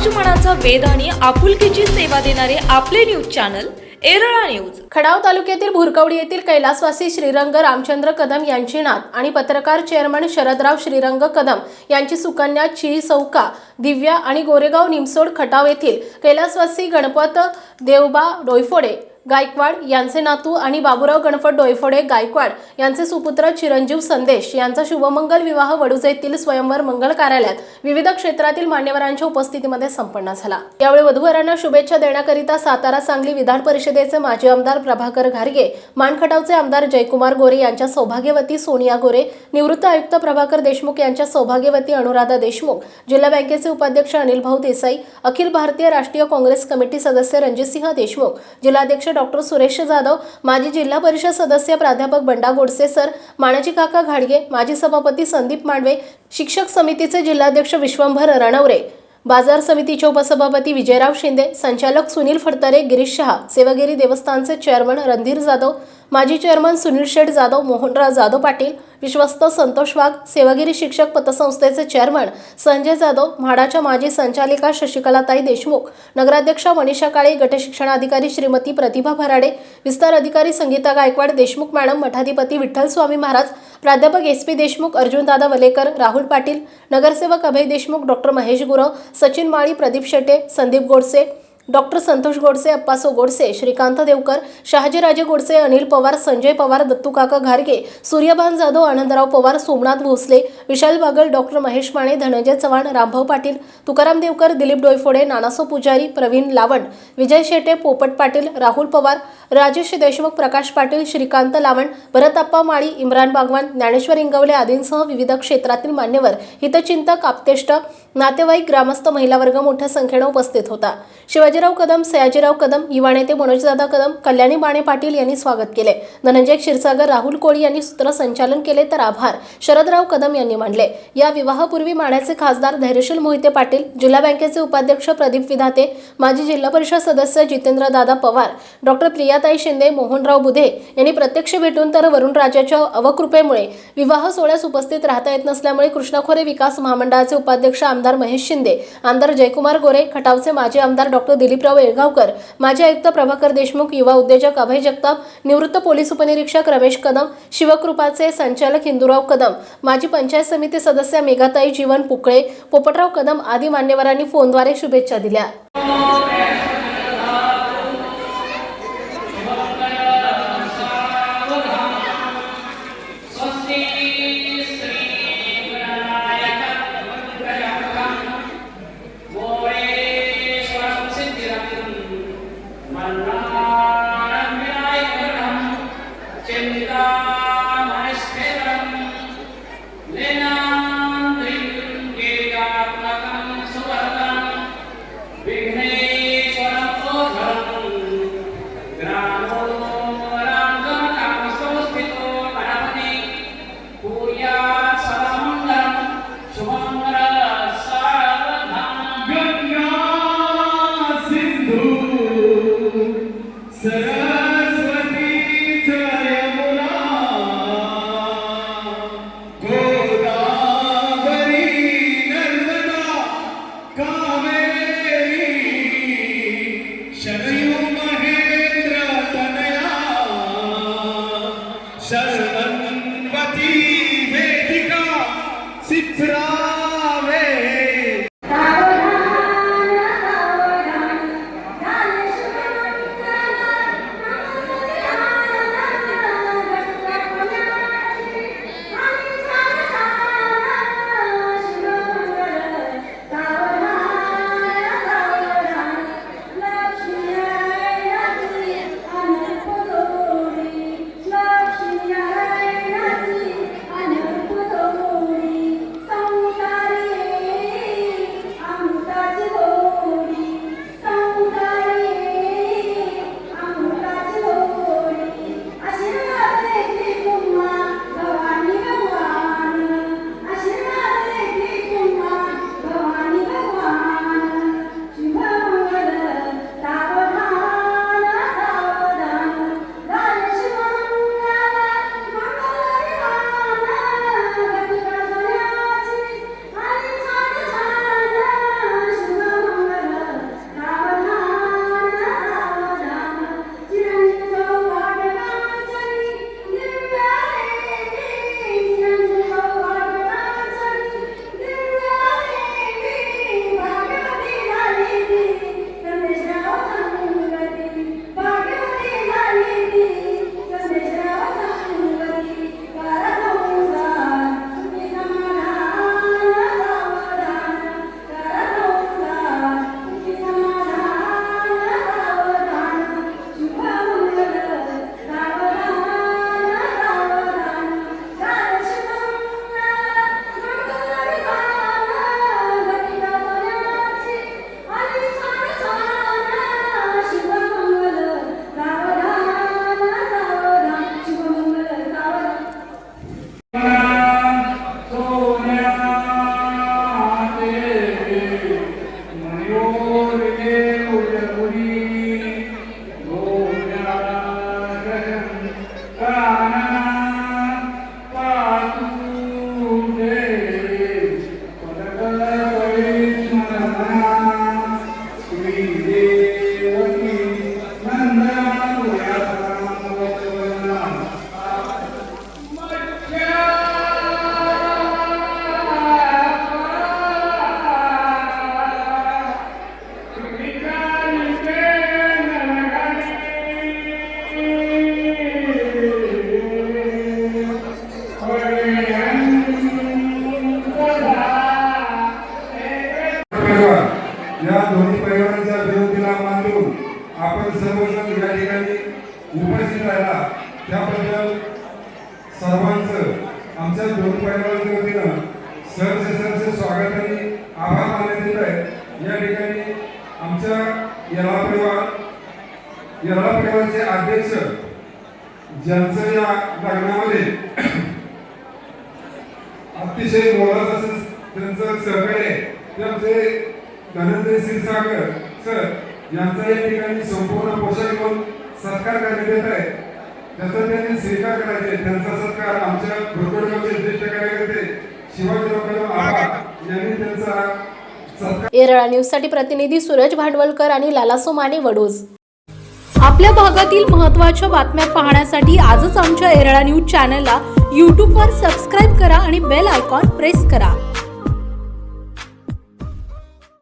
समाजमनाचा वेध आणि आपुलकीची सेवा देणारे आपले news channel Erala news. Khatav तालुक्यातील भुरकवडी येथील कैलासवासी श्रीरंग रामचंद्र कदम यांची नात आणि पत्रकार चेअरमन शरदराव श्रीरंग कदम यांची सुकन्या ची सौका दिव्या आणि गोरेगाव निमसोड खटाव येथील कैलासवासी गणपत देवबा डोयफोडे गायकवाड यांचे नातू आणि बाबूराव गणपत डोयफोडे गायकवाड यांचे सुपुत्र चिरंजीव संदेश यांचा शुभमंगल विवाह वडूज येथील स्वयंवर मंगल कार्यालयात विविध क्षेत्रातील मान्यवरांच्या उपस्थितीमध्ये संपन्न झाला. यावेळी वधूवरांना शुभेच्छा देण्याकरिता सातारा सांगली विधान परिषदेचे माजी आमदार प्रभाकर घारगे मानखटावचे आमदार जयकुमार गोरे यांच्या सौभाग्यवती सोनिया गोरे निवृत्त आयुक्त प्रभाकर देशमुख यांच्या सौभाग्यवती अनुराधा देशमुख जिल्हा बँकेचे उपाध्यक्ष अनिल भाऊ देसाई अखिल भारतीय राष्ट्रीय काँग्रेस कमिटी सदस्य रणजितसिंह देशमुख जिल्हाध्यक्ष डॉक्टर सुरेश जाधव माजी जिल्हा परिषद सदस्य प्राध्यापक बंडा गोडसे सर मानाजी काका घाडगे माजी सभापती संदीप मांडवे शिक्षक समितीचे जिल्हाध्यक्ष विश्वंभर रणवरे बाजार समितीचे उपसभापती विजयराव शिंदे संचालक सुनील फडतरे गिरीश शहा सेवागिरी देवस्थानचे चेअरमन रणधीर जाधव माजी चेअरमन सुनील शेठ जाधव मोहनराव जाधव पाटील विश्वस्त संतोष वाघ सेवागिरी शिक्षक पतसंस्थेचे चेअरमन संजय जाधव म्हाडाच्या माजी संचालिका शशिकलाताई देशमुख नगराध्यक्षा मनीषा काळे गटशिक्षणाधिकारी श्रीमती प्रतिभा भराडे विस्तार अधिकारी संगीता गायकवाड देशमुख मॅडम मठाधिपती विठ्ठल स्वामी महाराज प्राध्यापक एस पी देशमुख अर्जुनदादा वलेकर राहुल पाटील नगरसेवक अभय देशमुख डॉक्टर महेश गुरव सचिन माळी प्रदीप शेटे संदीप गोडसे डॉक्टर संतोष गोडसे अप्पासो गोडसे श्रीकांत देवकर शहाजीराजे गोडसे अनिल पवार संजय पवार दत्तूकाका घारगे सूर्यभान जाधव आनंदराव पवार सोमनाथ भोसले विशाल बागल डॉक्टर महेश माने धनंजय चव्हाण रामभाऊ पाटील तुकाराम देवकर दिलीप डोयफोडे नानासो पुजारी प्रवीण लावंड विजय शेटे पोपट पाटील राहुल पवार राजेश देशमुख प्रकाश पाटील श्रीकांत लावण भरतप्पा माळी इम्रान बागवान ज्ञानेश्वर इंगवले आदींसह विविध क्षेत्रातील मान्यवर हितचिंतक आपतेष्ट नातेवाईक ग्रामस्थ महिला वर्ग मोठ्या संख्येनं उपस्थित होता. शिवाजीराव कदम सयाजीराव कदम युवा नेते मनोजदादा कदम कल्याणी बाणे पाटील यांनी स्वागत केले. धनंजय क्षीरसागर राहुल कोळी यांनी सूत्रसंचालन केले तर आभार शरदराव कदम यांनी मानले. या विवाहापूर्वी माण्याचे खासदार धैर्यशील मोहिते पाटील जिल्हा बँकेचे उपाध्यक्ष प्रदीप विधाते माजी जिल्हा परिषद सदस्य जितेंद्र दादा पवार डॉक्टर प्रिया प्रियाताई शिंदे मोहनराव बुधे यांनी प्रत्यक्ष भेटून तर वरुणराजाच्या अवकृपेमुळे विवाह सोहळ्यास उपस्थित राहता येत नसल्यामुळे कृष्णाखोरे विकास महामंडळाचे उपाध्यक्ष आमदार महेश शिंदे आमदार जयकुमार गोरे खटावचे माजी आमदार डॉक्टर दिलीपराव येळगावकर माजी आयुक्त प्रभाकर देशमुख युवा उद्योजक अभय जगताप निवृत्त पोलीस उपनिरीक्षक रमेश कदम शिवकृपाचे संचालक हिंदूराव कदम माजी पंचायत समिती सदस्य मेघाताई जीवन पुकळे पोपटराव कदम आदी मान्यवरांनी फोनद्वारे शुभेच्छा दिल्या. viver. परिवारांचा विरोधीला मान देऊन आपण सर्वजण या ठिकाणी उपस्थित राहिला. त्याबद्दल सर्वांचं आमच्या दोन पर्यावरणच्या वतीनं सरचे सरचे स्वागत आणि आभार मानण्यात येत आहे. या ठिकाणी आमच्या येला परिवार येला परिवारचे अध्यक्ष ज्यांचं या लग्नामध्ये अतिशय मोलाचं त्यांचं सहकार्य त्यांचे धनंजय क्षीरसागर सर यांचा या ठिकाणी संपूर्ण पोशाख घेऊन सत्कार करण्यात येत आहे त्याचा त्यांनी स्वीकार करायचे त्यांचा सत्कार आमच्या भुरकडगावचे ज्येष्ठ कार्यकर्ते शिवाजीराव कदम आबा यांनी त्यांचा सत्कार येरळा न्यूजसाठी प्रतिनिधी सूरज भांडवलकर आणि लालासो माने वडोज. आपल्या भागातील महत्त्वाच्या बातम्या पाहण्यासाठी आजच आमच्या एरळा न्यूज चॅनलला यूट्यूबवर सबस्क्राईब करा आणि बेल आयकॉन प्रेस करा.